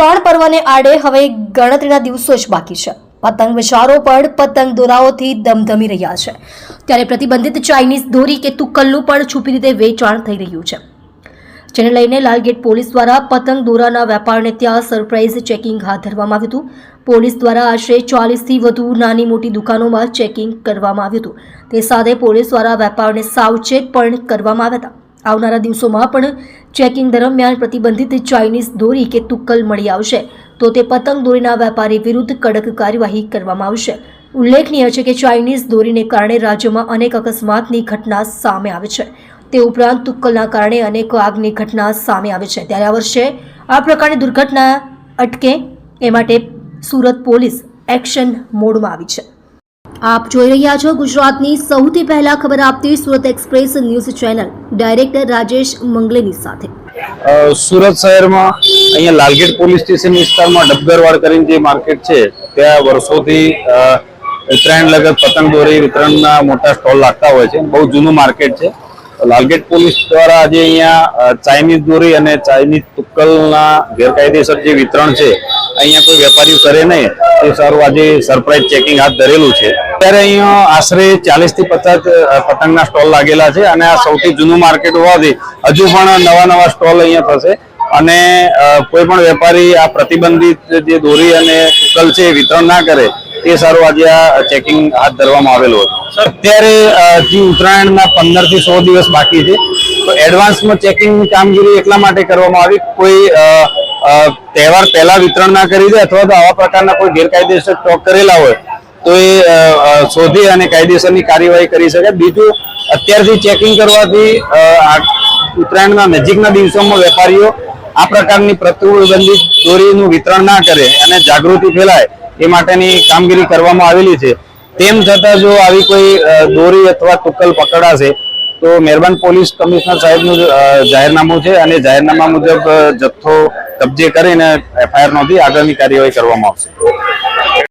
ઉત્તરાયણ પર્વને આડે હવે ગણતરીના દિવસો જ બાકી છે. પતંગ બજારો પણ પતંગ દોરાઓથી ધમધમી રહ્યા છે. ત્યારે પ્રતિબંધિત ચાઇનીઝ દોરી કે તુક્કલનું પણ છુપી રીતે વેચાણ થઈ રહ્યું છે. જેને લઈને લાલગેટ પોલીસ દ્વારા પતંગ દોરાના વેપારને ત્યાં સરપ્રાઇઝ ચેકિંગ હાથ ધરવામાં આવ્યું હતું. પોલીસ દ્વારા આશરે ચાલીસથી વધુ નાની મોટી દુકાનોમાં ચેકિંગ કરવામાં આવ્યું હતું. તે સાથે પોલીસ દ્વારા વેપારને સાવચેત પણ કરવામાં આવ્યા હતા. આવનારા દિવસોમાં પણ ચેકિંગ દરમિયાન પ્રતિબંધિત ચાઇનીઝ દોરી કે તુક્કલ મળી આવશે, તો તે પતંગ દોરીના વેપારી વિરુદ્ધ કડક કાર્યવાહી કરવામાં આવશે. ઉલ્લેખનીય છે કે ચાઇનીઝ દોરીને કારણે રાજ્યમાં અનેક અકસ્માતની ઘટના સામે આવે છે. તે ઉપરાંત તુક્કલના કારણે અનેક આગની ઘટના સામે આવે છે. ત્યારે આ વર્ષે આ પ્રકારની દુર્ઘટના અટકે, એ માટે સુરત પોલીસ એક્શન મોડમાં આવી છે. આપ જોઈ રહ્યા છો ગુજરાતની સૌથી પહેલા ખબર આપતી Surat express news channel. Director Rajesh મંગલેની સાથે. સુરત શહેરમાં અહીંયા લાલગેટ પોલીસ સ્ટેશન વિસ્તારમાં ડબગરવાડ કરીને જે માર્કેટ છે, ત્યાં વર્ષોથી ઉત્તરાયણ લગત પતંગ દોરી વિતરણના મોટા સ્ટોલ લાગતા હોય છે. બહુ જૂનું માર્કેટ છે. લાલગેટ પોલીસ દ્વારા આજે અહીંયા ચાઇનીઝ દોરી અને ચાઇનીઝ તુક્કલના ગેરકાયદેસર જે વિતરણ છે અહીંયા કોઈ વેપારીઓ કરે નહીં, તો સારું આજે સરપ્રાઇઝ ચેકિંગ હાથ ધરેલું છે. ત્યારે અહીંયા આશરે ચાલીસથી પચાસ પતંગના સ્ટોલ લાગેલા છે અને આ સૌથી જૂનું માર્કેટ હોવાથી હજુ પણ નવા નવા સ્ટોલ અહીંયા થશે. અને કોઈ પણ વેપારી આ પ્રતિબંધિત જે દોરી અને તુક્કલ છે વિતરણ ના કરે તે સારું આજે આ ચેકિંગ હાથ ધરવામાં આવેલું હતું. અત્યારે હજી ઉત્તરાયણના પંદરથી સો દિવસ બાકી છે, તો એડવાન્સમાં ચેકિંગ કામગીરી એટલા માટે કરવામાં આવી કોઈ તહેવાર પહેલા વિતરણ ના કરી દે અથવા તો આવા પ્રકારના કોઈ ગેરકાયદેસર સ્ટોક કરેલા હોય, તો એ શોધી અને કાયદેસરની કાર્યવાહી કરી શકે. બીજું, અત્યારથી ચેકિંગ કરવાથી ઉત્તરાયણના નજીકના દિવસોમાં વેપારીઓ આ પ્રકારની પ્રતિબંધિત દોરીનું વિતરણ ના કરે અને જાગૃતિ ફેલાય એ માટેની કામગીરી કરવામાં આવેલી છે. તેમ છતાં જો આવી કોઈ દોરી અથવા તુક્કલ પકડાશે તો મહેરબાન પોલીસ કમિશનર સાહેબનું જાહેરનામું છે અને જાહેરનામા મુજબ જથ્થો કબજે કરીને એફઆઈઆર નોંધી આગળની કાર્યવાહી કરવામાં આવશે.